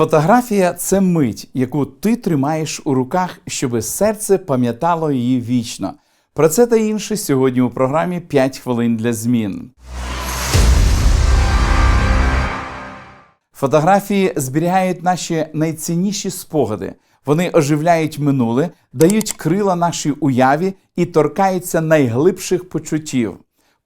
Фотографія це мить, яку ти тримаєш у руках, щоби серце пам'ятало її вічно. Про це та інше сьогодні у програмі «5 хвилин для змін. Фотографії зберігають наші найцінніші спогади. Вони оживляють минуле, дають крила нашій уяві і торкаються найглибших почуттів.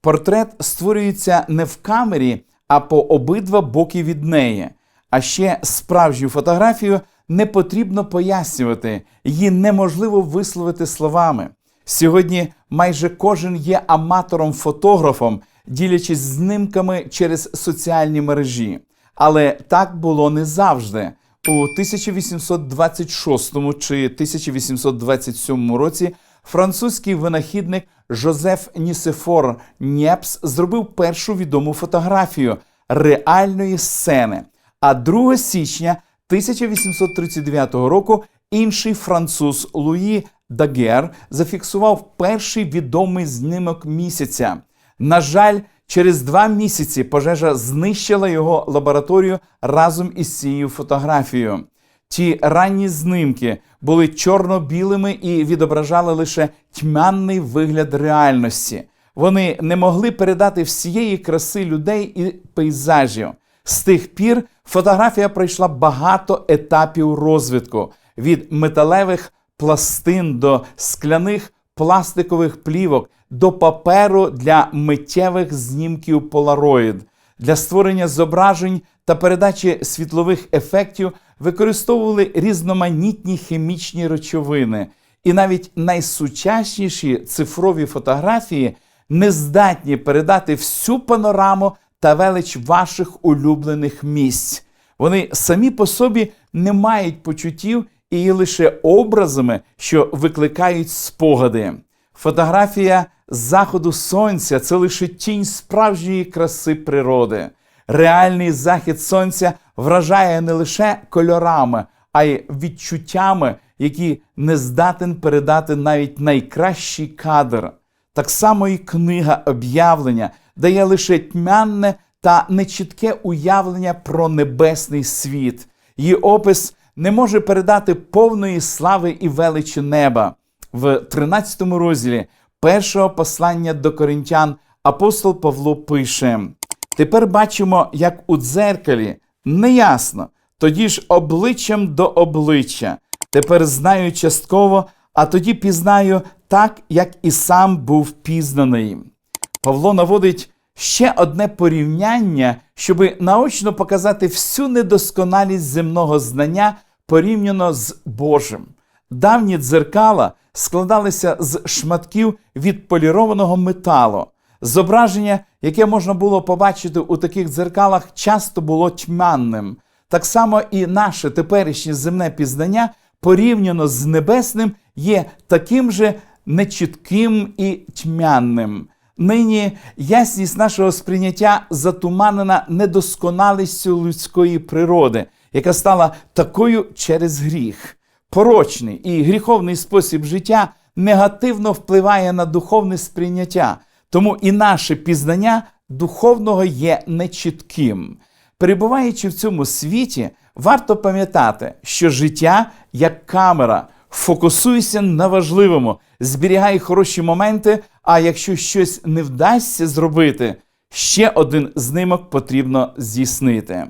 Портрет створюється не в камері, а по обидва боки від неї. А ще справжню фотографію не потрібно пояснювати, її неможливо висловити словами. Сьогодні майже кожен є аматором-фотографом, ділячись знимками через соціальні мережі. Але так було не завжди. У 1826 чи 1827 році французький винахідник Жозеф Нісефор Нєпс зробив першу відому фотографію реальної сцени. А 2 січня 1839 року інший француз Луї Дагер зафіксував перший відомий знімок місяця. На жаль, через два місяці пожежа знищила його лабораторію разом із цією фотографією. Ті ранні знимки були чорно-білими і відображали лише тьмяний вигляд реальності. Вони не могли передати всієї краси людей і пейзажів. З тих пір фотографія пройшла багато етапів розвитку від металевих пластин до скляних пластикових плівок до паперу для миттєвих знімків Polaroid. Для створення зображень та передачі світлових ефектів використовували різноманітні хімічні речовини, і навіть найсучасніші цифрові фотографії не здатні передати всю панораму та велич ваших улюблених місць. Вони самі по собі не мають почуттів і є лише образами, що викликають спогади. Фотографія заходу сонця це лише тінь справжньої краси природи. Реальний захід сонця вражає не лише кольорами, а й відчуттями, які не здатен передати навіть найкращий кадр. Так само і книга об'явлення дає лише тьмяне та нечітке уявлення про небесний світ. Її опис не може передати повної слави і величі неба. В 13 розділі першого послання до коринтян апостол Павло пише: Тепер бачимо, як у дзеркалі, неясно, тоді ж обличчям до обличчя. Тепер знаю частково, а тоді пізнаю так, як і сам був пізнаний. Павло наводить ще одне порівняння, щоб наочно показати всю недосконалість земного знання порівняно з Божим. Давні дзеркала складалися з шматків відполірованого металу. Зображення, яке можна було побачити у таких дзеркалах, часто було тьмянним. Так само і наше теперішнє земне пізнання порівняно з небесним є таким же нечітким і тьмяним. Нині ясність нашого сприйняття затуманена недосконалістю людської природи, яка стала такою через гріх. Порочний і гріховний спосіб життя негативно впливає на духовне сприйняття, тому і наше пізнання духовного є нечітким. Перебуваючи в цьому світі, варто пам'ятати, що життя як камера. Фокусуйся на важливому, зберігай хороші моменти. А якщо щось не вдасться зробити, ще один знимок потрібно здійснити.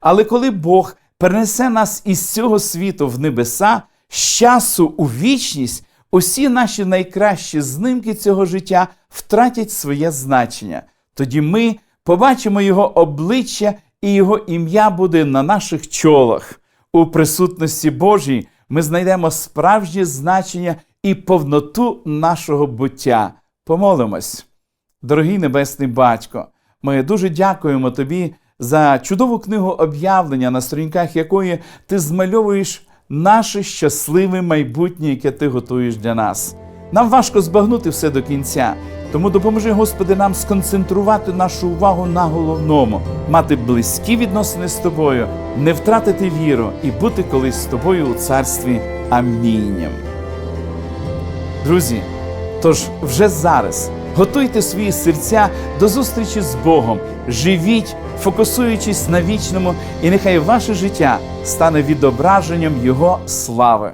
Але коли Бог перенесе нас із цього світу в небеса, з часу у вічність, усі наші найкращі знимки цього життя втратять своє значення. Тоді ми побачимо його обличчя, і його ім'я буде на наших чолах. У присутності Божій ми знайдемо справжнє значення і повноту нашого буття. Помолимось. Дорогий Небесний Батько, ми дуже дякуємо Тобі за чудову книгу об'явлення, на сторінках якої ти змальовуєш наше щасливе майбутнє, яке ти готуєш для нас. Нам важко збагнути все до кінця, тому допоможи, Господи, нам сконцентрувати нашу увагу на головному, мати близькі відносини з тобою, не втратити віру і бути колись з тобою у царстві. Амінь. Друзі, тож вже зараз готуйте свої серця до зустрічі з Богом, живіть фокусуючись на вічному, і нехай ваше життя стане відображенням Його слави.